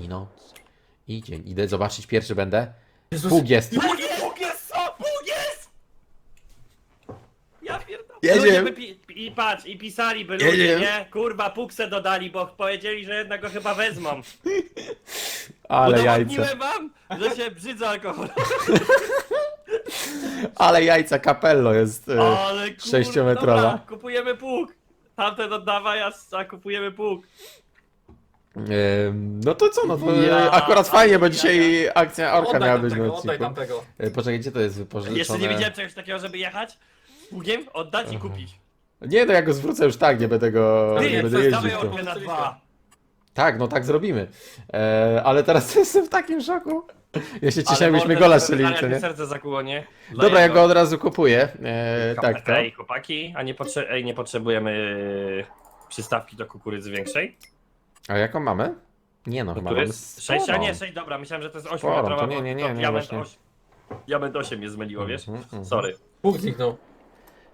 I noc, i dzień. Idę zobaczyć pierwszy będę. Jezus. Pług jest. Bóg jest! Bóg jest! Co? Bóg jest! Ja pierdolę. Jedziemy. Ludzie by pi- I patrz, i pisali by ludzie, Jedziemy. nie? Kurwa, pukse dodali, bo powiedzieli, że jednak go chyba wezmą. Ale jajca. Udowodniłem wam, że się brzydzę alkoholem. Ale jajca, kapello jest. e, Ale kurwa, sześciometrowa. dobra, kupujemy pług. Tamten oddawaj, a, a kupujemy pług. No to co, no to Ja- akurat fajnie, bo dzisiaj akcja Orka Oddaj miała tam być na tego, oddaj odcinku. tam tego. E, Poczekaj, gdzie to jest wypożyczone? Jeszcze nie widziałem czegoś takiego, żeby jechać pługiem, oddać i kupić. Nie, no ja go zwrócę już tak, nie będę go, nie Ty, będę jeździł. w to. orkę na dwa. Tak, no tak zrobimy. E, ale teraz jestem w takim szoku. Ja się cieszę, Ale mordę, gola ale strzelili, co mi nie? serce zakuło, nie? Dla Dobra, ja jego. go od razu kupuję. E, tak, to. Ej, chłopaki, a nie, potrze- ej, nie potrzebujemy yy, przystawki do kukurydzy większej? A jaką mamy? Nie no, To chyba mamy jest 6, a nie 6, dobra, myślałem, że to jest 8 Sporą, metrowa, to nie, nie, nie, to nie, diament właśnie. 8. Diament 8 mnie zmyliło, wiesz? Mhm, mhm. Sorry. Pług zniknął.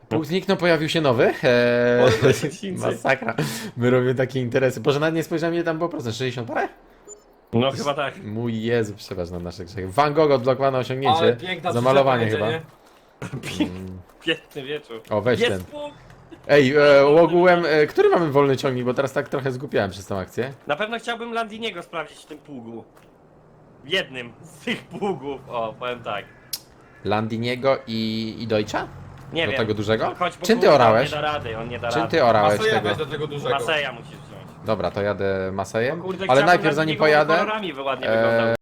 Pług zniknął, pojawił się nowy. Eee, O, to jest Chińcy. masakra. My robimy takie interesy. Boże, nawet nie spojrzałem, ile tam było procent. 60 parę? No chyba tak. Mój Jezu, przebacz na nasze grzechy. Van Gogh odblokowane Ale osiągnięcie. piękna Zamalowanie przyczepa chyba. będzie. Piękny wieczór. O, weź ten. Jest! Ej, e, ogółem, e, który mamy wolny ciągnik? Bo teraz tak trochę zgupiałem przez tą akcję. Na pewno chciałbym Landiniego sprawdzić w tym pługu. W jednym z tych pługów. O, powiem tak. Landiniego i, i Deutscha? Nie Do wiem. tego dużego? Chodź, bo Czym ty kurwa, orałeś? On nie da rady, on nie da Czym rady. ty orałeś Maseja tego? weź do tego dużego. Maseja musisz wziąć. Dobra, to jadę Masejem. O kurde, Ale chciałbym najpierw zanim Landiniego, pojadę, kolorami ładnie wyglądał.